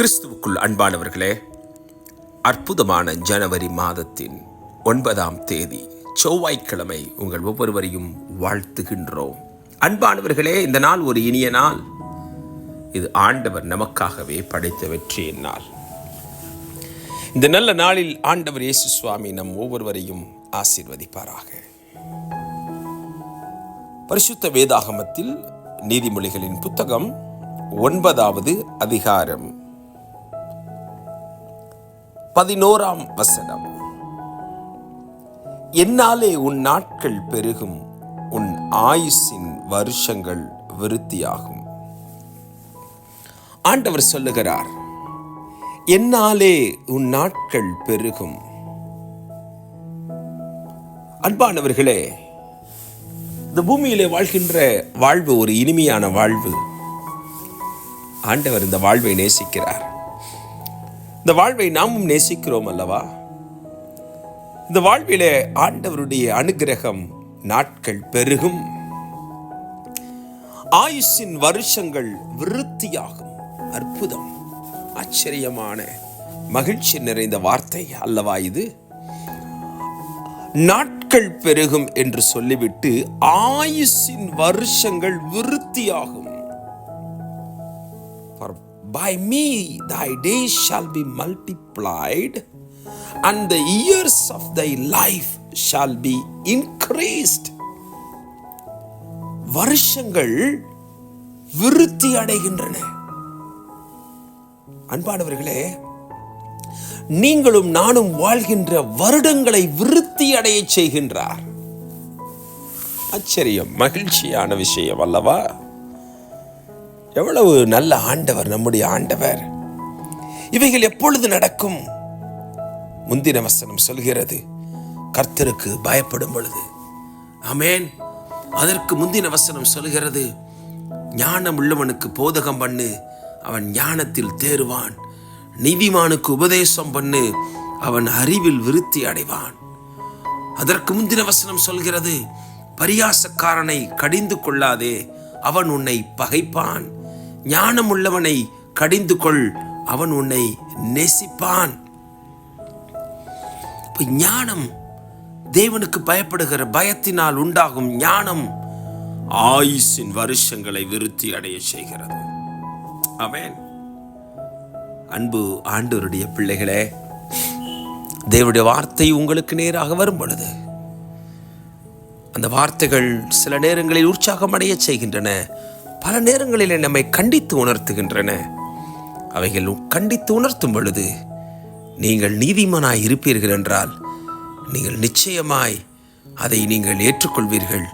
கிறிஸ்துவுக்குள் அன்பானவர்களே அற்புதமான ஜனவரி மாதத்தின் ஒன்பதாம் தேதி செவ்வாய்க்கிழமை உங்கள் ஒவ்வொருவரையும் வாழ்த்துகின்றோம். அன்பானவர்களே இந்த நாள் ஒரு இனிய நாள். இது ஆண்டவர் நமக்காகவே படைத்த வெற்றியின் நாள். இந்த நல்ல நாளில் ஆண்டவர் இயேசு சுவாமி நம் ஒவ்வொருவரையும் ஆசீர்வதிப்பாராக. பரிசுத்த வேதாகமத்தில் நீதிமொழிகளின் புத்தகம் ஒன்பதாவது அதிகாரம் பதினோராம் வசனம். என்னாலே உன் நாட்கள் பெருகும் உன் ஆயுசின் வருஷங்கள் விருத்தியாகும். ஆண்டவர் சொல்லுகிறார் என்னாலே உன் நாட்கள் பெருகும். அன்பானவர்களே இந்த பூமியிலே வாழ்கின்ற வாழ்வு ஒரு இனிமையான வாழ்வு. ஆண்டவர் இந்த வாழ்வை நேசிக்கிறார். இந்த வாழ்வை நாமும் நேசிக்கிறோம் அல்லவா? இந்த வாழ்விலே ஆண்டவருடைய அனுகிரகம் நாட்கள் பெருகும். ஆயுஷின் வருஷங்கள் விருத்தியாகும். அற்புதம். ஆச்சரியமான மகிழ்ச்சி நிறைந்த வார்த்தை அல்லவா இது? நாட்கள் பெருகும் என்று சொல்லிவிட்டு ஆயுஷின் வருஷங்கள் விருத்தியாகும். By me thy days shall be multiplied and the years of thy life shall be increased. வருஷங்கள் விருத்தி அடைகின்றன. அன்பானவர்களே நீங்களும் நானும் வாழ்கின்ற வருடங்களை விருத்தி அடைய செய்கின்றார். ஆச்சரியம் மகிழ்ச்சியான விஷயம் அல்லவா? எவ்வளவு நல்ல ஆண்டவர் நம்முடைய ஆண்டவர். இவைகள் எப்பொழுது நடக்கும்? முந்தின வசனம் சொல்கிறது கர்த்தருக்கு பயப்படும் பொழுது. அமேன் அதற்கு முந்தின வசனம் சொல்கிறது ஞானம் உள்ளவனுக்கு போதகம் பண்ணு அவன் ஞானத்தில் தேறுவான். நீதிமானுக்கு உபதேசம் பண்ணு அவன் அறிவில் விருத்தி அடைவான். அதற்கு முந்தின வசனம் சொல்கிறது பரியாசக்காரனை கடிந்து கொள்ளாதே அவன் உன்னை பகைப்பான். ஞானம் உள்ளவனை கடிந்து கொள் அவன் உன்னை நேசிப்பான். ஞானம் தேவனுக்கு பயப்படுகிற பயத்தினால் உண்டாகும் ஞானம் ஆயுஷின் வருஷங்களை விருத்தி அடைய செய்கிறது. அவன் அன்பு ஆண்டவருடைய பிள்ளைகளே தேவனுடைய வார்த்தை உங்களுக்கு நேராக வரும் பொழுது அந்த வார்த்தைகள் சில நேரங்களில் உற்சாகம் அடைய செய்கின்றன. பல நேரங்களில் நம்மை கண்டித்து உணர்த்துகின்றன. அவைகள் கண்டித்து உணர்த்தும் பொழுது நீங்கள் நீதிமானாய் இருப்பீர்கள் என்றால் நீங்கள் நிச்சயமாய் அதை நீங்கள் ஏற்றுக்கொள்வீர்கள்.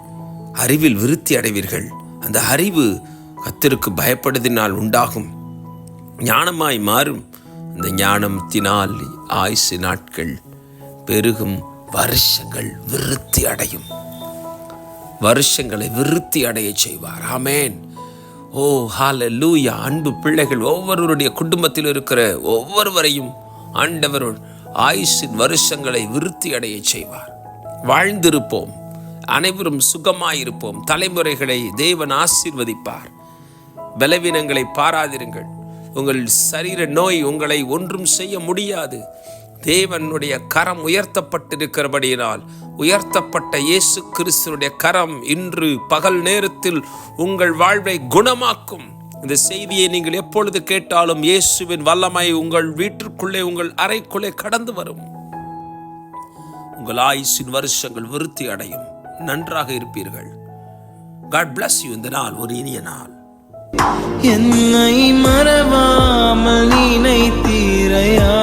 அறிவில் விருத்தி அடைவீர்கள். அந்த அறிவு கத்திற்கு பயப்படுதினால் உண்டாகும். ஞானமாய் மாறும். அந்த ஞானத்தினால் ஆயுசு நாட்கள் பெருகும். வருஷங்கள் விருத்தி அடையும். வருஷங்களை விருத்தி அடைய செய்வார். ஆமேன். ஓ ஹால லூயா அன்பு பிள்ளைகள் ஒவ்வொருவருடைய குடும்பத்தில் இருக்கிற ஒவ்வொருவரையும் ஆண்டவர் ஆயுஷின் வருஷங்களை விருத்தி அடைய செய்வார். வாழ்ந்திருப்போம். அனைவரும் சுகமாயிருப்போம். தலைமுறைகளை தேவன் ஆசீர்வதிப்பார். பலவீனங்களை பாராதிருங்கள். உங்கள் சரீர நோய் உங்களை ஒன்றும் செய்ய முடியாது. தேவனுடைய கரம் உயர்த்தப்பட்டிருக்கிறபடியினால் உயர்த்தப்பட்ட இயேசு கிறிஸ்துடைய கரம் இன்று பகல் நேரத்தில் உங்கள் வாழ்வை குணமாக்கும். இந்த செய்தியை நீங்கள் எப்பொழுது கேட்டாலும் இயேசுவின் வல்லமை உங்கள் வீட்டிற்குள்ளே உங்கள் அறைக்குள்ளே கடந்து வரும். உங்கள் ஆயுசின் வருஷங்கள் விருத்தி அடையும். நன்றாக இருப்பீர்கள். காட் பிளஸ் யூ இந்த நாள் ஒரு இனிய நாள். என்னை மறவாமல் நினைத்தீரையா?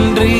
sonríe.